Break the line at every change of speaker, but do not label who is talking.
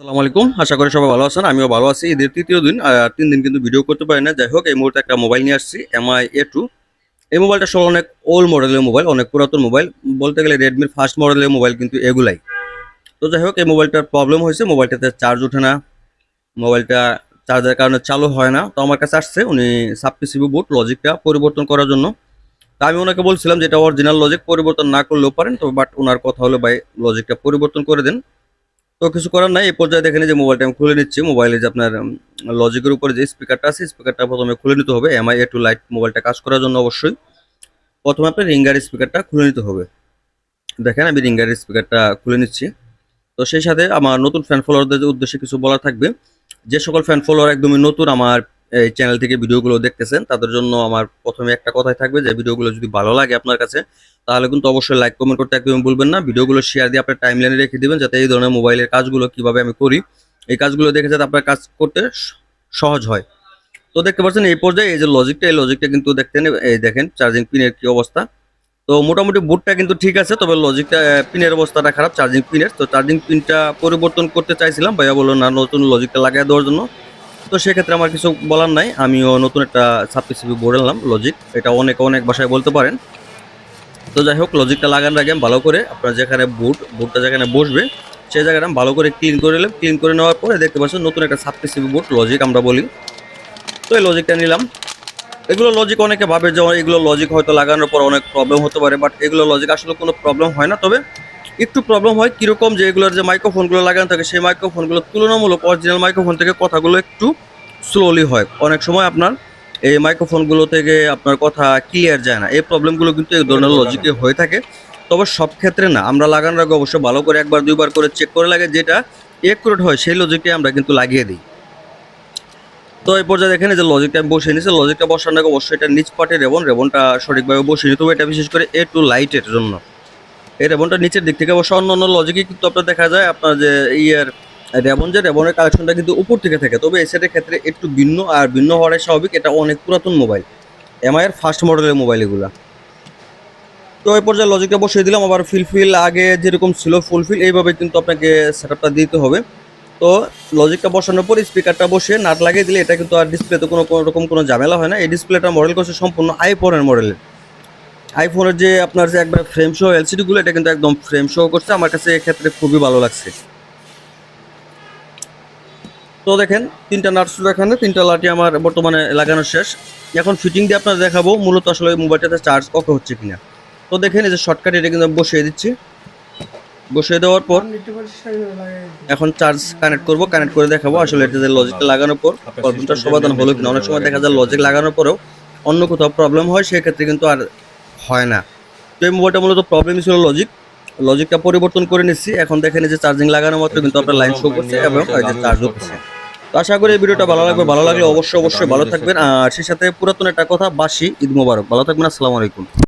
আসসালামু আলাইকুম। আশা করি সবাই ভালো আছেন, আমিও ভালো আছি। ঈদের তৃতীয় দিন আর তিন দিন কিন্তু ভিডিও করতে পারি না। যাই হোক, এই মুহূর্তে একটা মোবাইল নিয়ে আসছি এমআই এ টু এই মোবাইলটা সব অনেক ওল্ড মডেলের মোবাইল, অনেক পুরাতন মোবাইল। বলতে গেলে রেডমির ফার্স্ট মডেলের মোবাইল কিন্তু এগুলাই। তো যাই হোক, এই মোবাইলটার প্রবলেম হয়েছে, মোবাইলটাতে চার্জ ওঠে না। মোবাইলটা চার্জের কারণে চালু হয় না। তো আমার কাছে আসছে, উনি সাবপিসিবি বুট লজিকটা পরিবর্তন করার জন্য। তা আমি ওনাকে বলছিলাম যেটা অরিজিনাল লজিক পরিবর্তন না করলেও পারেন, তো বাট ওনার কথা হলো ভাই লজিকটা পরিবর্তন করে দেন। তো কিছু করার নাই, এই পর্যায়ে দেখেন যে মোবাইলটা আমি খুলে নিচ্ছি। মোবাইলে যে আপনার লজিকের উপরে যে স্পিকারটা আছে স্পিকারটা প্রথমে খুলে নিতে হবে। এমআই এ টু লাইট মোবাইলটা কাজ করার জন্য অবশ্যই। প্রথমে আপনার রিঙ্গার স্পিকারটা খুলে নিতে হবে। দেখেন আমি রিঙ্গার স্পিকারটা খুলে নিচ্ছি। তো সেই সাথে আমার নতুন ফ্যান ফলোয়ারদের উদ্দেশ্যে কিছু বলা থাকবে, যে সকল ফ্যান ফলোয়ার একদমই নতুন, আমার এই চ্যানেল থেকে ভিডিওগুলো দেখতেছেন, তাদের জন্য আমার প্রথমে একটা কথাই থাকবে যে ভিডিওগুলো যদি ভালো লাগে আপনার কাছে, তাহলে কিন্তু অবশ্যই লাইক কমেন্ট করতে একদমই ভুলবেন না। ভিডিওগুলো শেয়ার দিয়ে আপনার টাইম লাইনে রেখে দেবেন, যাতে এই ধরনের মোবাইলের কাজগুলো কীভাবে আমি করি, এই কাজগুলো দেখে যাতে আপনার কাজ করতে সহজ হয়। তো দেখতে পাচ্ছেন এই পর্যায়ে এই যে লজিকটা এই লজিকটা কিন্তু দেখতেন, এই দেখেন চার্জিং পিনের কি অবস্থা। তো মোটামুটি বুটটা কিন্তু ঠিক আছে, তবে লজিকটা পিনের অবস্থাটা খারাপ চার্জিং পিনের তো চার্জিং পিনটা পরিবর্তন করতে চাইছিলাম, ভাইয়া বলল, না, নতুন লজিকটা লাগাই দেওয়ার জন্য। তো সেক্ষেত্রে আমার কিছু বলার নাই। আমিও নতুন একটা সাবপিসিবি বোর্ড আনলাম লজিক এটা অনেক অনেক ভাষায় বলতে পারেন। তো যাই হোক লজিকটা লাগানোর আগে ভালো করে। আপনার যেখানে বুট বুটটা যেখানে বসবে, সেই জায়গাটা ভালো করে ক্লিন করে নিলাম ক্লিন করে নেওয়ার পরে দেখতে পাচ্ছেন নতুন একটা সাবপিসিবি বুট লজিক আমরা বলি। তো এই লজিকটা নিলাম। এগুলো লজিক অনেকে ভাবে যে, এগুলো লজিক হয়তো লাগানোর পর অনেক প্রবলেম হতে পারে বাট এগুলো লজিক আসলে কোনো প্রবলেম হয় না। তবে একটু প্রবলেম হয় কীরকম যে এগুলোর যে মাইক্রোফোনগুলো লাগানো থাকে সেই মাইক্রোফোনগুলো তুলনামূলক অরিজিনাল মাইক্রোফোন থেকে কথাগুলো একটু স্লোলি হয়। অনেক সময় আপনার এই মাইক্রোফোনগুলো থেকে আপনার কথা ক্লিয়ার যায় না। এই প্রবলেমগুলো কিন্তু এই ধরনের লজিকে হয়ে থাকে। তবে সব ক্ষেত্রে না আমরা লাগানোর আগে অবশ্যই ভালো করে একবার দুইবার করে চেক করে লাগে যেটা একুরেট হয় সেই লজিকটাই আমরা কিন্তু লাগিয়ে দিই। তো এই পর্যায়ে দেখেন যে লজিকটা আমি বসিয়ে নিয়েছি লজিকটা বসানোর আগে অবশ্যই এটা নিচ পাটে রেবন রেবনটা সঠিকভাবে বসিয়ে নিতে হবে এটা বিশেষ করে এ টু লাইটের জন্য। এই রেবনটা নিচের দিক থেকে অবশ্য অন্য অন্য লজিকে কিন্তু আপনার দেখা যায়, আপনার যে ইয়ের রেবন, যে রেবনের কালেকশনটা কিন্তু উপর থেকে থাকে। তবে এই সেটের ক্ষেত্রে একটু ভিন্ন আর ভিন্ন হওয়ার স্বাভাবিক, এটা অনেক পুরাতন মোবাইল এমআইয়ের ফার্স্ট মডেলের মোবাইল এগুলা। তো এই পর্যায়ে লজিকটা বসিয়ে দিলাম, আবার ফিলফিল আগে যেরকম ছিল ফুলফিল এইভাবে কিন্তু আপনাকে সেটআপটা দিতে হবে। তো লজিকটা বসানোর পর স্পিকারটা বসিয়ে নাট লাগিয়ে দিলে এটা কিন্তু আর ডিসপ্লেতে কোনো কোনো রকম কোনো ঝামেলা হয় না। এই ডিসপ্লেটা মডেল করছে সম্পূর্ণ আইফোনের মডেলের আইফোনের যে আপনার যে একবার ফ্রেম শো এলসিডিগুলো এটা কিন্তু একদম ফ্রেম শো করছে। আমার কাছে এক্ষেত্রে খুবই ভালো লাগছে। তো দেখেন, তিনটা নাটস এখানে, তিনটা লাঠি আমার বর্তমানে লাগানো শেষ। এখন ফিটিং দিয়ে আপনার দেখাবো, মূলত আসলে মোবাইলটাতে চার্জ কত হচ্ছে কিনা। তো দেখেন, এই যে শর্টকাট এটা কিন্তু বসিয়ে দিচ্ছি। বসিয়ে দেওয়ার পর এখন চার্জ কানেক্ট করব কানেক্ট করে দেখাবো। আসলে এটা যে লজিকটা লাগানোর পর প্রবলেমটা সমাধান হলো কিনা? অনেক সময় দেখা যায় লজিক লাগানোর পরেও অন্য কোথাও প্রবলেম হয়, সেক্ষেত্রে কিন্তু আর হয় না। তো এই মোবাইলটা মূলত প্রবলেম ছিল লজিক লজিকটা পরিবর্তন করে নিচ্ছি। এখন দেখেন যে চার্জিং লাগানো মাত্র কিন্তু আপনার লাইন শো করছে এবং যে চার্জ হচ্ছে তো আশা করি এই ভিডিওটা ভালো লাগবে। ভালো লাগলে অবশ্যই অবশ্যই ভালো থাকবেন। আর সেই সাথে পুরাতন একটা কথা বাসি ঈদ মোবারক। ভালো থাকবেন। আসসালামু আলাইকুম।